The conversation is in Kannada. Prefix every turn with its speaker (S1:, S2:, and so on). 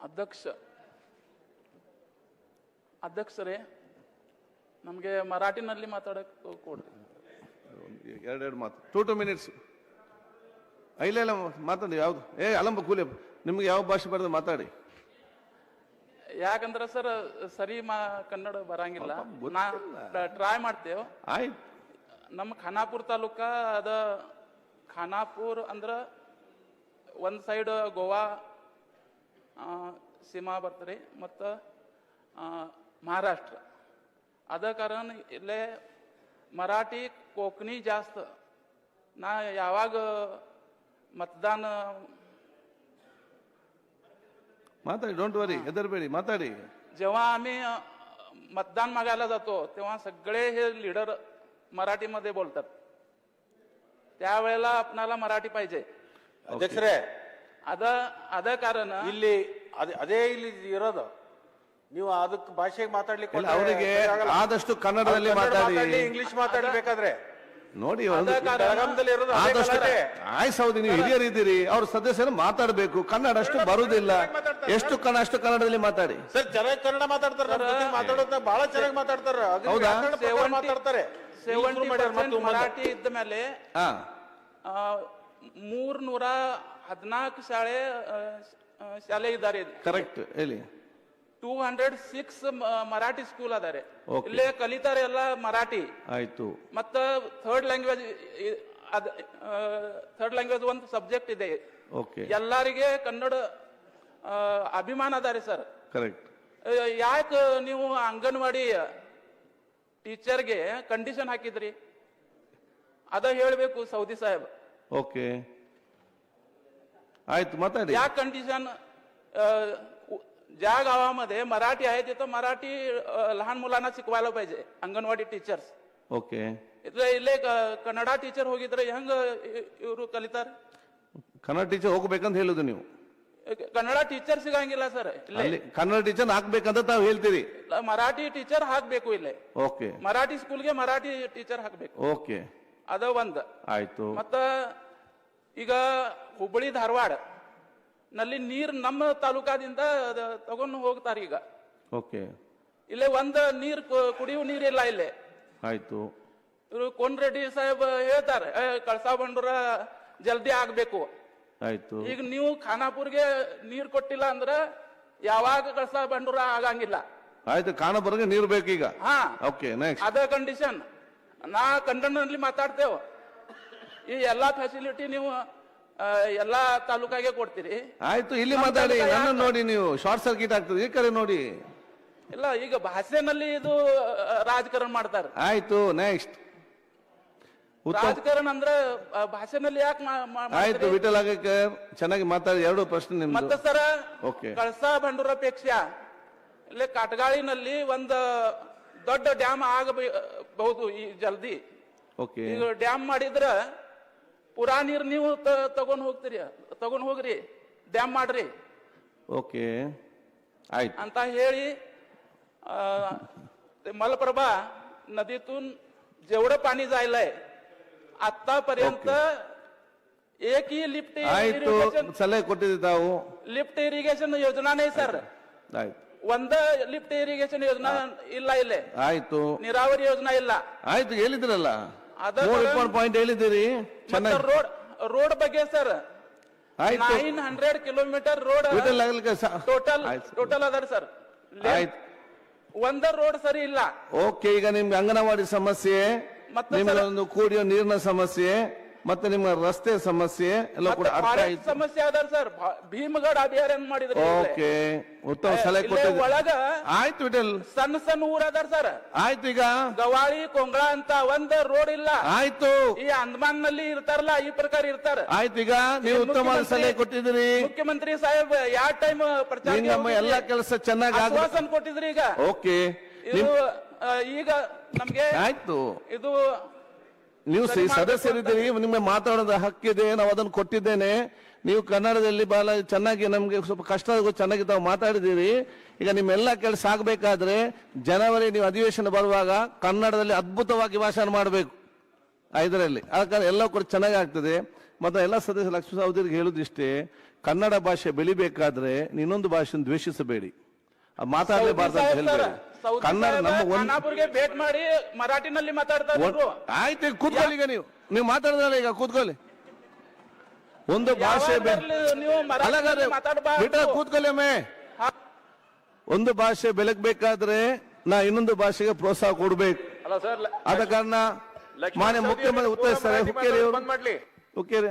S1: ಅಧ್ಯಕ್ಷ. ಅಧ್ಯಕ್ಷರೇ ನಮಗೆ ಮರಾಠಿನಲ್ಲಿ ಮಾತಾಡಕ್ಕೆ ಕೊಡ್ರಿ
S2: ಎರಡೆರಡು ಮಾತು. ಟೂ ಟು ಮಿನಿಟ್ಸ್ ಇಲ್ಲ ಇಲ್ಲ ಮಾತಾಡಿ ಯಾವುದು? ಏ ಅಲಂಬ ಕೂಲಿ ನಿಮ್ಗೆ ಯಾವ ಭಾಷೆ ಬರೋದು ಮಾತಾಡಿ?
S1: ಯಾಕಂದ್ರೆ ಸರ್ ಸರಿ ಮಾ ಕನ್ನಡ ಬರಂಗಿಲ್ಲ. ನಾ ಟ್ರೈ ಮಾಡ್ತೇವೆ.
S2: ಆಯ್ತು.
S1: ನಮ್ಮ ಖಾನಾಪುರ ತಾಲೂಕ ಅದ ಖಾನಾಪುರ್ ಅಂದ್ರ ಒಂದ್ ಸೈಡ್ ಗೋವಾ ಸೀಮಾ ಬರ್ತದೆ ಮತ್ತು ಮಹಾರಾಷ್ಟ್ರ ಅದ ಕಾರಣ ಇಲ್ಲೇ ಮರಾಠಿ कोकणी जास्त ನಾ ಯಾವಾಗ ಮತದಾನ
S2: ಮಾತಾಡಿ ಡೋಂಟ್ ವರಿ ಹೆದರ್ಬೇಡಿ ಮಾತಾಡಿ
S1: जेव्हा आम्ही अ, मतदान मागायला जातो तेव्हा सगळे हे लीडर मराठीमध्ये बोलतात त्यावेळेला आपणाला मराठी पाहिजे
S3: ಅಧ್ಯಕ್ಷರೇ
S1: ಅದ ಅದ ಕಾರಣ
S3: ಇಲ್ಲಿ ಅದೇ ಅದೇ ಇಲ್ಲಿ ಇರೋದು. ನೀವು ಅದಕ್ಕೆ ಭಾಷೆಗೆ ಮಾತಾಡ್ಲಿಕ್ಕೆ
S2: ಇಲ್ಲ ಅವರಿಗೆ
S3: ಆಗಲ್ಲ.
S2: ಆದಷ್ಟು ಕನ್ನಡದಲ್ಲಿ
S3: ಅವ್ರು ಕನ್ನಡ
S2: ಮಾತಾಡಿ.
S3: ಇಂಗ್ಲಿಷ್ ಮಾತಾಡ್ಬೇಕಾದ್ರೆ
S2: ನೋಡಿ
S1: ಅದ
S2: ಒಂದು
S1: ಕಾರಣ
S3: ಬೆಳಗಾಂದಲ್ಲಿ ಇರೋದು ಅದೇ
S2: ಆದಷ್ಟು
S3: ಕನ್ನಡ.
S2: ಆಯ್ತು ಹೌದು ನೀವು ಹಿರಿಯರಿದ್ದೀರಿ ಅವ್ರ ಸದಸ್ಯರು ಮಾತಾಡಬೇಕು ಕನ್ನಡ ಅಷ್ಟು ಬರುವುದಿಲ್ಲ ಎಷ್ಟು ಕನ್ನಡ ಅಷ್ಟು ಕನ್ನಡದಲ್ಲಿ ಮಾತಾಡಿ.
S3: ಸರ್ ಚೆನ್ನಾಗಿ ಕನ್ನಡ ಮಾತಾಡ್ತಾರೆ ನಮ್ಮ ಜೊತೆ ಮಾತಾಡೋದ್ನ ಬಹಳ ಚೆನ್ನಾಗಿ ಮಾತಾಡ್ತಾರೆ. ಅದನ್ನ
S2: ಹೌದಾ?
S3: ವ್ಯಾಕರಣ ಪ್ರಕಾರ ಮಾತಾಡ್ತಾರೆ.
S1: ಸೆವೆಂಟಿ ಮರಾಠಿ ಇದ್ದ ಮೇಲೆ
S2: ಹಾ.
S1: ಮೂರ್ ನೂರ ಹದಿನಾಲ್ಕು ಶಾಲೆ ಆ, ಶಾಲೆ ಇದ್ದಾರೆ.
S2: ಕರೆಕ್ಟ್ ಹೇಳಿ.
S1: Two hundred six Marathi school ಅದಾರೆ.
S2: Okay.
S1: ಇಲ್ಲೇ ಕಲಿತಾರೆ ಎಲ್ಲ ಮರಾಠಿ.
S2: ಆಯ್ತು.
S1: ಮತ್ತ ಥರ್ಡ್ ಲ್ಯಾಂಗ್ವೇಜ್ ಅದ ಥರ್ಡ್ ಲ್ಯಾಂಗ್ವೇಜ್ ಒಂದು ಸಬ್ಜೆಕ್ಟ್ ಇದೆ.
S2: ಓಕೆ
S1: ಎಲ್ಲರಿಗೆ ಕನ್ನಡ ಆ, ಅಭಿಮಾನ ಅದಾರೆ ಸರ್
S2: ಕರೆಕ್ಟ್
S1: ಯಾಕೆ ನೀವು ಅಂಗನವಾಡಿ ಟೀಚರ್ಗೆ ಕಂಡೀಷನ್ ಹಾಕಿದ್ರಿ? ಅದ ಹೇಳಬೇಕು ಸೌದಿ ಸಾಹೇಬ್.
S2: ಓಕೆ ಆಯ್ತು ಮಾತಾಡಿ
S1: या कंडिशन ज्या गावामध्ये मराठी आहे तिथं मराठी अ, लहान मुलांना शिकवायला पाहिजे अंगणवाडी टीचर्स
S2: ಓಕೆ
S1: ಇದ್ರೆ ಇಲ್ಲೇ ಕ- ಕನ್ನಡ ಟೀಚರ್ ಹೋಗಿದ್ರೆ ಹೆಂಗ ಇವರು ಕಲಿತಾರೆ
S2: ಕನ್ನಡ ಟೀಚರ್ ಹೋಗ್ಬೇಕಂತ ಹೇಳುದು ನೀವು
S1: ಕನ್ನಡ ಟೀಚರ್ ಸಿಗಂಗಿಲ್ಲ ಸರ್ ಇಲ್ಲೇ
S2: ಅಲ್ಲಿ ಕನ್ನಡ ಟೀಚರ್ ಹಾಕ್ಬೇಕಂತ ತಾವು ಹೇಳ್ತೀರಿ
S1: ಇಲ್ಲ, ಮರಾಠಿ ಟೀಚರ್ ಹಾಕ್ಬೇಕು ಇಲ್ಲೇ
S2: ಓಕೆ
S1: ಮರಾಠಿ ಸ್ಕೂಲ್ಗೆ ಮರಾಠಿ ಟೀಚರ್ ಹಾಕ್ಬೇಕು
S2: ಓಕೆ
S1: ಅದ ಒಂದ್
S2: ಆಯ್ತು
S1: ಮತ್ತ ಈಗ ಹುಬ್ಬಳ್ಳಿ ಧಾರವಾಡ ನಲ್ಲಿ ನೀರು ನಮ್ಮ ತಾಲೂಕಾದಿಂದ ತಗೊಂಡು ಹೋಗ್ತಾರೆ ಈಗ.
S2: ಓಕೆ.
S1: ಇಲ್ಲೇ ಒಂದು ನೀರು ಕುಡಿಯುವ ನೀರಿಲ್ಲ ಇಲ್ಲಿ
S2: ಆಯ್ತು.
S1: ಇವರು ಕೋನ್ ರೆಡ್ಡಿ ಸಾಹೇಬ್ ಹೇಳ್ತಾರೆ "ಏ, ಕಳಸಾ ಬಂಡೂರ ಜಲ್ದಿ ಆಗ್ಬೇಕು.
S2: ಆಯ್ತು.
S1: ಈಗ ನೀವು ಖಾನಾಪುರ್ಗೆ ನೀರ್ ಕೊಟ್ಟಿಲ್ಲ ಅಂದ್ರೆ ಯಾವಾಗ ಕಳಸಾ ಬಂಡೂರ ಆಗಂಗಿಲ್ಲ.
S2: ಆಯ್ತು ಖಾನಾಪುರ್ಗೆ ನೀರು ಬೇಕೀಗ.
S1: ಹಾ.
S2: ಓಕೆ ನೆಕ್ಸ್ಟ್
S1: ಅದ ಕಂಡೀಷನ್ ನಾ ಕನ್ನಡನಲ್ಲಿ ಮಾತಾಡ್ತೇವ. ಈ ಎಲ್ಲಾ ಫೆಸಿಲಿಟಿ ನೀವು ಎಲ್ಲಾ ತಾಲೂಕಾಗೆ ಕೊಡ್ತೀರಿ.
S2: ಆಯ್ತು ಇಲ್ಲಿ ಮಾತಾಡಿ ನನ್ನ ನೋಡಿ ನೀವು ಶಾರ್ಟ್ ಸರ್ಕ್ಯೂಟ್ ಆಗ್ತದೆ ಈ ಕಡೆ ನೋಡಿ.
S1: ಇಲ್ಲ ಈಗ ಭಾಷೆನಲ್ಲಿ ಇದು ರಾಜಕಾರಣ ಮಾಡ್ತಾರೆ.
S2: ಆಯ್ತು ನೆಕ್ಸ್ಟ್
S1: ರಾಜಕಾರಣ ಅಂದ್ರೆ ಭಾಷೆನಲ್ಲಿ ಯಾಕೆ
S2: ಆಯ್ತು ವಿಠಲ್ ಆಗಕ್ಕೆ ಚೆನ್ನಾಗಿ ಮಾತಾಡಿ ಎರಡು ಪ್ರಶ್ನೆ ನಿಮ್ದು.
S1: ಮತ್ತೆ
S2: ಓಕೆ.
S1: ಕಳ್ಸ ಬಂಡೂರ ಬಂಡೂರಪೇಕ್ಷ ಇಲ್ಲಿ ಕಾಟಗಾಳಿನಲ್ಲಿ ಒಂದು ದೊಡ್ಡ ಡ್ಯಾಮ್ ಆಗಬಹುದು ಈ ಜಲ್ದಿ.
S2: ಓಕೆ.
S1: ಈಗ ಡ್ಯಾಮ್ ಮಾಡಿದ್ರ ಪುರಾ ನೀರ್ ನೀವು ತ- ತಗೊಂಡ್ ಹೋಗ್ತೀರಿ ತಗೊಂಡ್ ಹೋಗ್ರಿ ಡ್ಯಾಮ್ ಮಾಡ್ರಿ
S2: ಓಕೆ ಆಯ್ತು
S1: ಅಂತ ಹೇಳಿ आ, ते मलप्रभा नदीतून जेवढं पाणी जायलंय आतापर्यंत एकही लिफ्ट
S2: ಆಯ್ತು
S1: इरिगेशन
S2: ಸಲಹೆ ಕೊಟ್ಟಿದ್ದೆ ತಾವು
S1: लिफ्ट इरिगेशन योजना नाही सर
S2: ಆಯ್ತು
S1: ಒಂದ ಲಿಫ್ಟ್ ಇರಿಗೇಷನ್ ಯೋಜನಾ ಇಲ್ಲ ಇಲ್ಲೇ
S2: ಆಯ್ತು
S1: ನೀರಾವರಿ ಯೋಜನಾ ಇಲ್ಲ
S2: ಆಯ್ತು ಹೇಳಿದ್ರಲ್ಲ
S1: ಅದ
S2: ಮೂರು
S1: ಕಾರಣ-
S2: ಪಾಯಿಂಟ್ ಹೇಳಿದ್ದೀರಿ.
S1: ರೋಡ್ ರೋಡ್ ಬಗ್ಗೆ ಸರ್.
S2: ಆಯ್ತು. Nine hundred kilometre
S1: road
S2: total.
S1: Total ಅದಾರ ಸರ್.
S2: ಆಯ್ತು.
S1: ಒಂದ ರೋಡ್ ಸರಿ ಇಲ್ಲ.
S2: ಓಕೆ ಈಗ ನಿಮ್ಗೆ ಅಂಗನವಾಡಿ ಸಮಸ್ಯೆ
S1: ಮತ್ತೆ
S2: ನಿಮ್ಗೆ ಒಂದು ಕುಡಿಯೋ ನೀರಿನ ಸಮಸ್ಯೆ. ಮತ್ತೆ ನಿಮ್ಮ ರಸ್ತೆ ಸಮಸ್ಯೆ ಎಲ್ಲ ಕೂಡ ಅರ್ಥ
S1: ಫಾರೆಸ್ಟ್
S2: ಆಯ್ತು.
S1: ಸಮಸ್ಯೆ ಅದಾರ ಸರ್ ಭೀಮಗಢ ಅಭಿಯಾನ ಮಾಡಿದ್ರಿ
S2: ಓಕೆ ಉತ್ತಮ ಸಲಹೆ
S1: ಇಲ್ಲೇ
S2: ಕೊಟ್ಟಿದ್ದೆ.
S1: ಒಳಗ
S2: ಆಯ್ತು ವಿಟಲ್
S1: ಸಣ್ಣ ಸಣ್ಣ ಊರ ಅದಾರ ಸರ್.
S2: ಆಯ್ತು ಈಗ.
S1: ಗವಾಳಿ ಕೊಂಗಳ ಅಂತ ಒಂದ್ ರೋಡ್ ಇಲ್ಲ.
S2: ಆಯ್ತು.
S1: ಈ ಅಂದಮಾನ್ನಲ್ಲಿ ಇರ್ತಾರಲ್ಲ ಈ ಪ್ರಕಾರ ಇರ್ತಾರ.
S2: ಆಯ್ತು ಈಗ ನೀವು ಉತ್ತಮ ಸಲಹೆ ಕೊಟ್ಟಿದ್ದೀರಿ.
S1: ಮುಖ್ಯಮಂತ್ರಿ ಸಾಹೇಬ್ ಯಾವ ಟೈಮ್ ಪ್ರಚಾರ
S2: ನಮ್ಮ ಎಲ್ಲಾ ಕೆಲಸ ಚೆನ್ನಾಗಿ ಆಗ
S1: ಆಶ್ವಾಸನ ಕೊಟ್ಟಿದ್ರಿ ಈಗ.
S2: ಓಕೆ.
S1: ಇದು ಆ, ಈಗ ನಮ್ಗೆ
S2: ಆಯ್ತು.
S1: ಇದು
S2: ನೀವು ಸದಸ್ಯರಿದ್ದೀರಿ ನಿಮಗೆ ಮಾತಾಡೋದ ಹಕ್ಕಿದೆ ನಾವು ಅದನ್ನು ಕೊಟ್ಟಿದ್ದೇನೆ. ನೀವು ಕನ್ನಡದಲ್ಲಿ ಬಹಳ ಚೆನ್ನಾಗಿ ನಮಗೆ ಸ್ವಲ್ಪ ಕಷ್ಟ ಚೆನ್ನಾಗಿ ತಾವು ಮಾತಾಡಿದ್ದೀರಿ. ಈಗ ನಿಮ್ಮೆಲ್ಲ ಕೆಲಸ ಆಗಬೇಕಾದ್ರೆ ಜನವರಿ ನೀವು ಅಧಿವೇಶನ ಬರುವಾಗ ಕನ್ನಡದಲ್ಲಿ ಅದ್ಭುತವಾಗಿ ಭಾಷಣ ಮಾಡಬೇಕು. ಇದರಲ್ಲಿ ಅದಕ್ಕೆ ಎಲ್ಲ ಕೂಡ ಚೆನ್ನಾಗಿ ಆಗ್ತದೆ. ಮತ್ತೆ ಎಲ್ಲ ಸದಸ್ಯ ಲಕ್ಷ್ಮೀ ಸಹೋದರಿಗೆ ಹೇಳುದಿಷ್ಟೇ ಕನ್ನಡ ಭಾಷೆ ಬೆಳಿಬೇಕಾದ್ರೆ ಇನ್ನೊಂದು ಭಾಷೆಯನ್ನು ದ್ವೇಷಿಸಬೇಡಿ. ಮಾತಾಡಲೇಬಾರ್ದು ಅಂತ ಹೇಳ್ಬೇಡಿ. ಕನ್ನಡ ನಮ್ಮ ಒಂದು
S1: ಖಾನಾಪುರ್ಗೆ ಭೇಟ್ ಮಾಡಿ ಮರಾಠಿನಲ್ಲಿ ಮಾತಾಡ್ತಾರೆ
S2: ಆಯ್ತು ಈಗ ಕೂತ್ಕೊಳ್ಳಿ ಈಗ ನೀವು. ನೀವು ಮಾತಾಡಿದ್ರೆ ಈಗ ಕೂತ್ಕೊಳ್ಳಿ. ಒಂದು ಭಾಷೆ ಕೂತ್ಕೊಳ್ಳಿ ಒಂದು ಭಾಷೆ ಬೆಳಗ್ಬೇಕಾದ್ರೆ ನಾ ಇನ್ನೊಂದು ಭಾಷೆಗೆ ಪ್ರೋತ್ಸಾಹ ಕೊಡ್ಬೇಕು. ಆದ ಕಾರಣ ಮಾನ್ಯ ಮುಖ್ಯಮಂತ್ರಿ ಉತ್ತರಿಸ್ತಾರೆ. ಹುಕ್ಕೇರಿ ಹುಕ್ಕೇರಿ